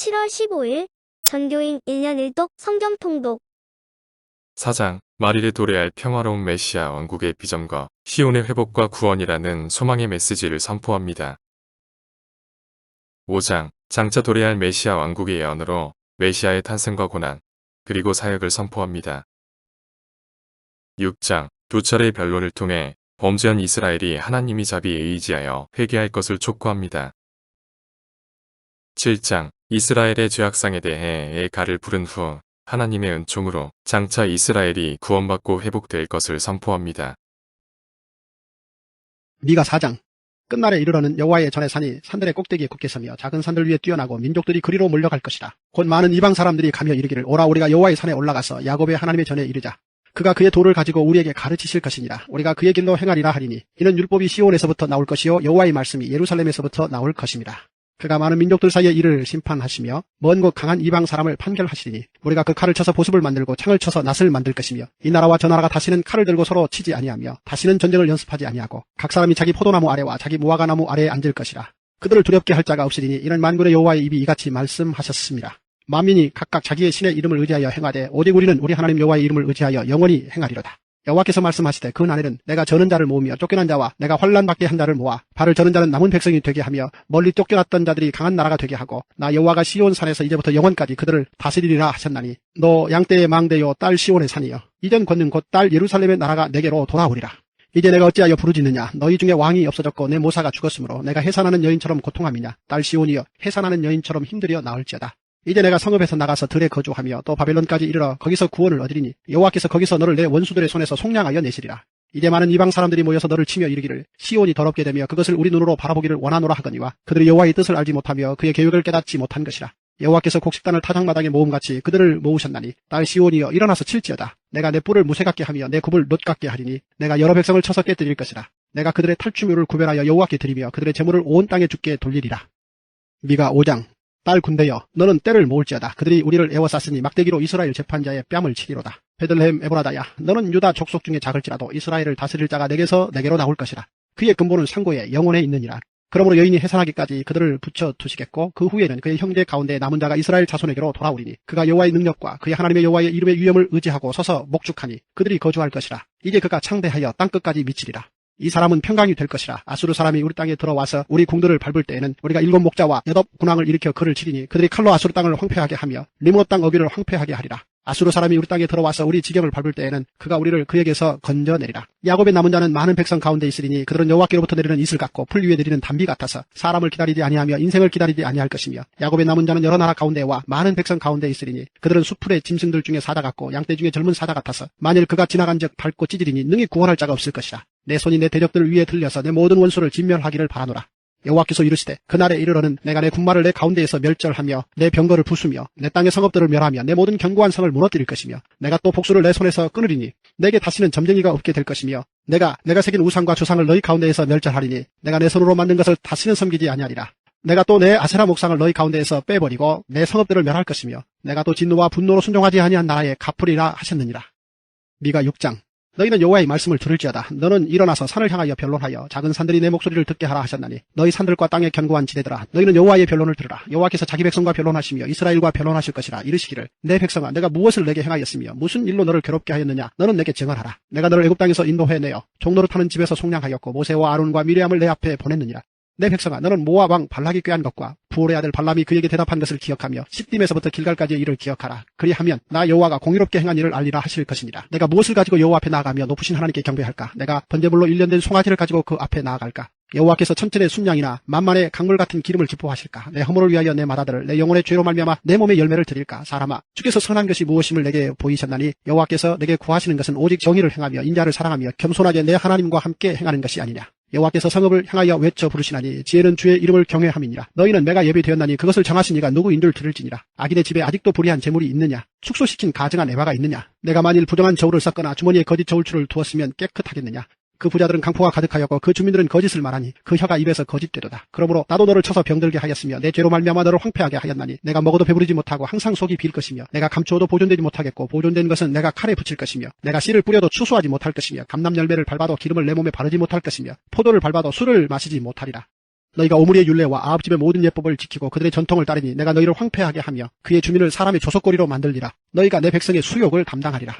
7월 15일 전교인 1년 1독 성경 통독 4장 마리를 도래할 평화로운 메시아 왕국의 비전과 시온의 회복과 구원이라는 소망의 메시지를 선포합니다. 5장 장차 도래할 메시아 왕국의 예언으로 메시아의 탄생과 고난 그리고 사역을 선포합니다. 6장 두 차례의 변론을 통해 범죄한 이스라엘이 하나님이 자비에 의지하여 회개할 것을 촉구합니다. 7장 이스라엘의 죄악상에 대해 애가를 부른 후 하나님의 은총으로 장차 이스라엘이 구원받고 회복될 것을 선포합니다. 미가 4장. 끝날에 이르러는 여호와의 전의 산이 산들의 꼭대기에 굳게 서며 작은 산들 위에 뛰어나고 민족들이 그리로 몰려갈 것이라. 곧 많은 이방 사람들이 가며 이르기를 오라 우리가 여호와의 산에 올라가서 야곱의 하나님의 전에 이르자. 그가 그의 도를 가지고 우리에게 가르치실 것이니라. 우리가 그의 길로 행하리라 하리니 이는 율법이 시온에서부터 나올 것이요 여호와의 말씀이 예루살렘에서부터 나올 것입니다 그가 많은 민족들 사이에 이를 심판하시며 먼 곳 강한 이방 사람을 판결하시리니 우리가 그 칼을 쳐서 보습을 만들고 창을 쳐서 낫을 만들 것이며 이 나라와 저 나라가 다시는 칼을 들고 서로 치지 아니하며 다시는 전쟁을 연습하지 아니하고 각 사람이 자기 포도나무 아래와 자기 무화과나무 아래에 앉을 것이라 그들을 두렵게 할 자가 없으리니 이는 만군의 여호와의 입이 이같이 말씀하셨습니다. 만민이 각각 자기의 신의 이름을 의지하여 행하되 오직 우리는 우리 하나님 여호와의 이름을 의지하여 영원히 행하리로다. 여호와께서 말씀하시되 그 날에는 내가 저는 자를 모으며 쫓겨난 자와 내가 환란 받게 한 자를 모아 발을 저는 자는 남은 백성이 되게 하며 멀리 쫓겨났던 자들이 강한 나라가 되게 하고 나 여호와가 시온 산에서 이제부터 영원까지 그들을 다스리리라 하셨나니 너 양떼의 망대요 딸 시온의 산이여 이전 권능 곧 딸 예루살렘의 나라가 내게로 돌아오리라. 이제 내가 어찌하여 부르짖느냐? 너희 중에 왕이 없어졌고 내 모사가 죽었으므로 내가 해산하는 여인처럼 고통함이냐? 딸 시온이여 해산하는 여인처럼 힘들여 나을지어다 이제 내가 성읍에서 나가서 들에 거주하며 또 바벨론까지 이르러 거기서 구원을 얻으리니 여호와께서 거기서 너를 내 원수들의 손에서 속량하여 내시리라. 이제 많은 이방 사람들이 모여서 너를 치며 이르기를 시온이 더럽게 되며 그것을 우리 눈으로 바라보기를 원하노라 하거니와 그들이 여호와의 뜻을 알지 못하며 그의 계획을 깨닫지 못한 것이라. 여호와께서 곡식단을 타작마당에 모음같이 그들을 모으셨나니 딸 시온이여 일어나서 칠지어다. 내가 내 뿔을 무쇠 같게 하며 내 굽을 놋 같게 하리니 내가 여러 백성을 쳐서 깨뜨릴 것이라. 내가 그들의 탈취물을 구별하여 여호와께 드리며 그들의 재물을 온 땅에 죽게 돌리리라. 미가 5장 딸 군대여 너는 때를 모을지어다. 그들이 우리를 애워쌌으니 막대기로 이스라엘 재판자의 뺨을 치리로다. 베들레헴 에브라다야 너는 유다 족속 중에 작을지라도 이스라엘을 다스릴 자가 내게서 내게로 나올 것이라. 그의 근본은 상고에 영혼에 있느니라. 그러므로 여인이 해산하기까지 그들을 붙여 두시겠고 그 후에는 그의 형제 가운데 남은 자가 이스라엘 자손에게로 돌아오리니 그가 여호와의 능력과 그의 하나님의 여호와의 이름의 위엄을 의지하고 서서 목축하니 그들이 거주할 것이라. 이제 그가 창대하여 땅 끝까지 미치리라 이 사람은 평강이 될 것이라 아수르 사람이 우리 땅에 들어와서 우리 궁들을 밟을 때에는 우리가 일곱 목자와 여덟 군왕을 일으켜 그를 치리니 그들이 칼로 아수르 땅을 황폐하게 하며 리모노 땅 어귀를 황폐하게 하리라 아수르 사람이 우리 땅에 들어와서 우리 지경을 밟을 때에는 그가 우리를 그에게서 건져내리라. 야곱의 남은 자는 많은 백성 가운데 있으리니 그들은 여호와께로부터 내리는 이슬 같고 풀 위에 내리는 담비 같아서 사람을 기다리지 아니하며 인생을 기다리지 아니할 것이며 야곱의 남은 자는 여러 나라 가운데와 많은 백성 가운데 있으리니 그들은 수풀의 짐승들 중에 사자 같고 양떼 중에 젊은 사자 같아서 만일 그가 지나간 즉 밟고 찢으리니 능히 구원할 자가 없을 것이라. 내 손이 내 대적들 위에 들려서 내 모든 원수를 진멸하기를 바라노라. 여호와께서 이르시되 그날에 이르러는 내가 내 군마를 내 가운데에서 멸절하며 내 병거를 부수며 내 땅의 성읍들을 멸하며 내 모든 견고한 성을 무너뜨릴 것이며 내가 또 복수를 내 손에서 끊으리니 내게 다시는 점쟁이가 없게 될 것이며 내가 내가 새긴 우상과 주상을 너희 가운데에서 멸절하리니 내가 내 손으로 만든 것을 다시는 섬기지 아니하리라. 내가 또 내 아세라 목상을 너희 가운데에서 빼버리고 내 성읍들을 멸할 것이며 내가 또 진노와 분노로 순종하지 아니한 나라에 갚으리라 하셨느니라. 미가 6장 너희는 여호와의 말씀을 들을지어다. 너는 일어나서 산을 향하여 변론하여 작은 산들이 내 목소리를 듣게 하라 하셨나니 너희 산들과 땅의 견고한 지대들아 너희는 여호와의 변론을 들으라. 여호와께서 자기 백성과 변론하시며 이스라엘과 변론하실 것이라 이르시기를 내 백성아 내가 무엇을 내게 행하였으며 무슨 일로 너를 괴롭게 하였느냐 너는 내게 증언하라. 내가 너를 애굽 땅에서 인도해 내어 종로를 타는 집에서 속량하였고 모세와 아론과 미리암을 내 앞에 보냈느니라. 내 백성아 너는 모압 왕 발락이 꾀한 것과 부올의 아들 발람이 그에게 대답한 것을 기억하며 십딤에서부터 길갈까지의 일을 기억하라. 그리하면 나 여호와가 공의롭게 행한 일을 알리라 하실 것이니라. 내가 무엇을 가지고 여호와 앞에 나아가며 높으신 하나님께 경배할까? 내가 번제물로 일련된 송아지를 가지고 그 앞에 나아갈까? 여호와께서 천천의 순양이나 만만의 강물 같은 기름을 기뻐하실까? 내 허물을 위하여 내 마다들을 내 영혼의 죄로 말미암아 내 몸의 열매를 드릴까? 사람아, 주께서 선한 것이 무엇임을 내게 보이셨나니 여호와께서 내게 구하시는 것은 오직 정의를 행하며 인자를 사랑하며 겸손하게 내 하나님과 함께 행하는 것이 아니냐? 여호와께서 성읍을 향하여 외쳐 부르시나니 지혜는 주의 이름을 경외함이니라. 너희는 내가 예비되었나니 그것을 정하신 이가 누구인들 들을지니라. 악인의 집에 아직도 불의한 재물이 있느냐? 축소시킨 가증한 에바가 있느냐? 내가 만일 부정한 저울을 썼거나 주머니에 거짓 저울추를 두었으면 깨끗하겠느냐? 그 부자들은 강포가 가득하였고 그 주민들은 거짓을 말하니 그 혀가 입에서 거짓되도다. 그러므로 나도 너를 쳐서 병들게 하였으며 내 죄로 말미암아 너를 황폐하게 하였나니 내가 먹어도 배부르지 못하고 항상 속이 빌 것이며 내가 감추어도 보존되지 못하겠고 보존된 것은 내가 칼에 붙일 것이며 내가 씨를 뿌려도 추수하지 못할 것이며 감람 열매를 밟아도 기름을 내 몸에 바르지 못할 것이며 포도를 밟아도 술을 마시지 못하리라. 너희가 오므리의 율례와 아합집의 모든 예법을 지키고 그들의 전통을 따르니 내가 너희를 황폐하게 하며 그의 주민을 사람의 조속거리로 만들리라. 너희가 내 백성의 수욕을 담당하리라.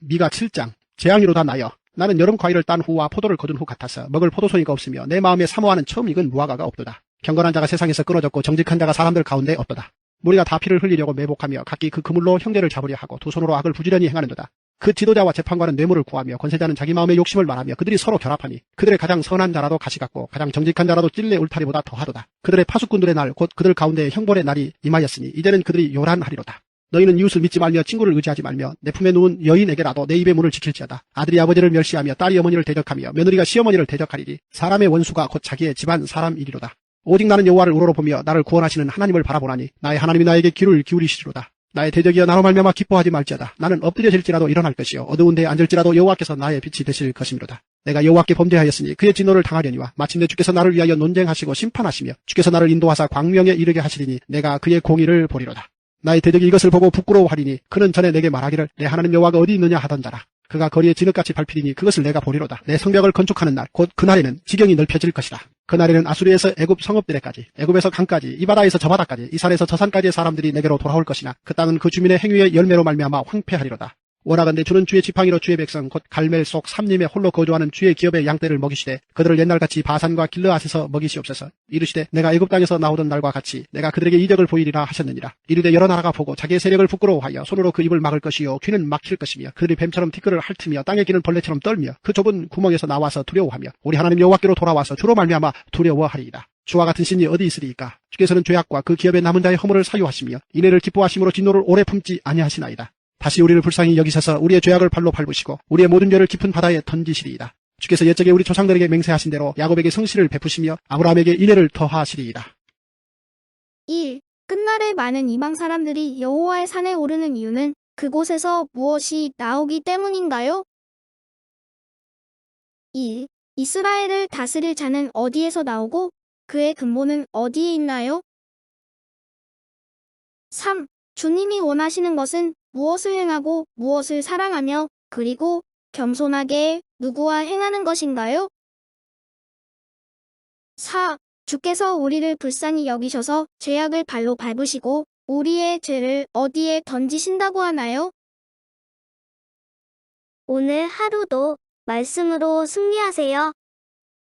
미가 7장 재앙이로다 나여 나는 여름 과일을 딴 후와 포도를 거둔 후 같아서 먹을 포도송이가 없으며 내 마음에 사모하는 처음 익은 무화과가 없도다. 경건한 자가 세상에서 끊어졌고 정직한 자가 사람들 가운데 없도다. 무리가 다 피를 흘리려고 매복하며 각기 그 그물로 형제를 잡으려 하고 두 손으로 악을 부지런히 행하는도다. 그 지도자와 재판관은 뇌물을 구하며 권세자는 자기 마음의 욕심을 말하며 그들이 서로 결합하니 그들의 가장 선한 자라도 가시 같고 가장 정직한 자라도 찔레 울타리보다 더하도다. 그들의 파수꾼들의 날 곧 그들 가운데 형벌의 날이 임하였으니 이제는 그들이 요란하리로다. 너희는 이웃을 믿지 말며 친구를 의지하지 말며 내 품에 누운 여인에게라도 내 입의 문을 지킬지어다. 아들이 아버지를 멸시하며 딸이 어머니를 대적하며 며느리가 시어머니를 대적하리니 사람의 원수가 곧 자기의 집안 사람이리로다. 오직 나는 여호와를 우러러보며 나를 구원하시는 하나님을 바라보나니 나의 하나님이 나에게 귀를 기울이시리로다. 나의 대적이여 나로 말미암아 기뻐하지 말지어다. 나는 엎드려질지라도 일어날 것이요 어두운 데에 앉을지라도 여호와께서 나의 빛이 되실 것이미로다. 내가 여호와께 범죄하였으니 그의 진노를 당하려니와 마침내 주께서 나를 위하여 논쟁하시고 심판하시며 주께서 나를 인도하사 광명에 이르게 하시리니 내가 그의 공의를 보리로다. 나의 대적이 이것을 보고 부끄러워하리니 그는 전에 내게 말하기를 내 하나님 여호와가 어디 있느냐 하던 자라. 그가 거리에 진흙같이 밟히리니 그것을 내가 보리로다. 내 성벽을 건축하는 날, 곧 그날에는 지경이 넓혀질 것이다. 그날에는 아수리에서 애굽 성읍들에까지, 애굽에서 강까지, 이 바다에서 저 바다까지, 이 산에서 저 산까지의 사람들이 내게로 돌아올 것이나 그 땅은 그 주민의 행위의 열매로 말미암아 황폐하리로다. 원하건대 주는 주의 지팡이로 주의 백성 곧 갈멜 속 삼림에 홀로 거주하는 주의 기업의 양떼를 먹이시되 그들을 옛날같이 바산과 길르앗에서 먹이시옵소서. 이르시되 내가 애굽 땅에서 나오던 날과 같이 내가 그들에게 이적을 보이리라 하셨느니라. 이르되 여러 나라가 보고 자기의 세력을 부끄러워하여 손으로 그 입을 막을 것이요 귀는 막힐 것이며 그들이 뱀처럼 티끌을 핥으며 땅에 기는 벌레처럼 떨며 그 좁은 구멍에서 나와서 두려워하며 우리 하나님 여호와께로 돌아와서 주로 말미암아 두려워하리이다 주와 같은 신이 어디 있으리이까? 주께서는 죄악과 그 기업의 남은 자의 허물을 사유하시며 이내를 기뻐하심으로 진노를 오래 품지 아니하시나이다 다시 우리를 불쌍히 여기셔서 우리의 죄악을 발로 밟으시고 우리의 모든 죄를 깊은 바다에 던지시리이다. 주께서 옛적에 우리 조상들에게 맹세하신 대로 야곱에게 성실을 베푸시며 아브라함에게 인애를 더하시리이다. 1. 끝날에 많은 이방 사람들이 여호와의 산에 오르는 이유는 그곳에서 무엇이 나오기 때문인가요? 2. 이스라엘을 다스릴 자는 어디에서 나오고 그의 근본은 어디에 있나요? 3. 주님이 원하시는 것은 무엇을 행하고 무엇을 사랑하며 그리고 겸손하게 누구와 행하는 것인가요? 4. 주께서 우리를 불쌍히 여기셔서 죄악을 발로 밟으시고 우리의 죄를 어디에 던지신다고 하나요? 오늘 하루도 말씀으로 승리하세요.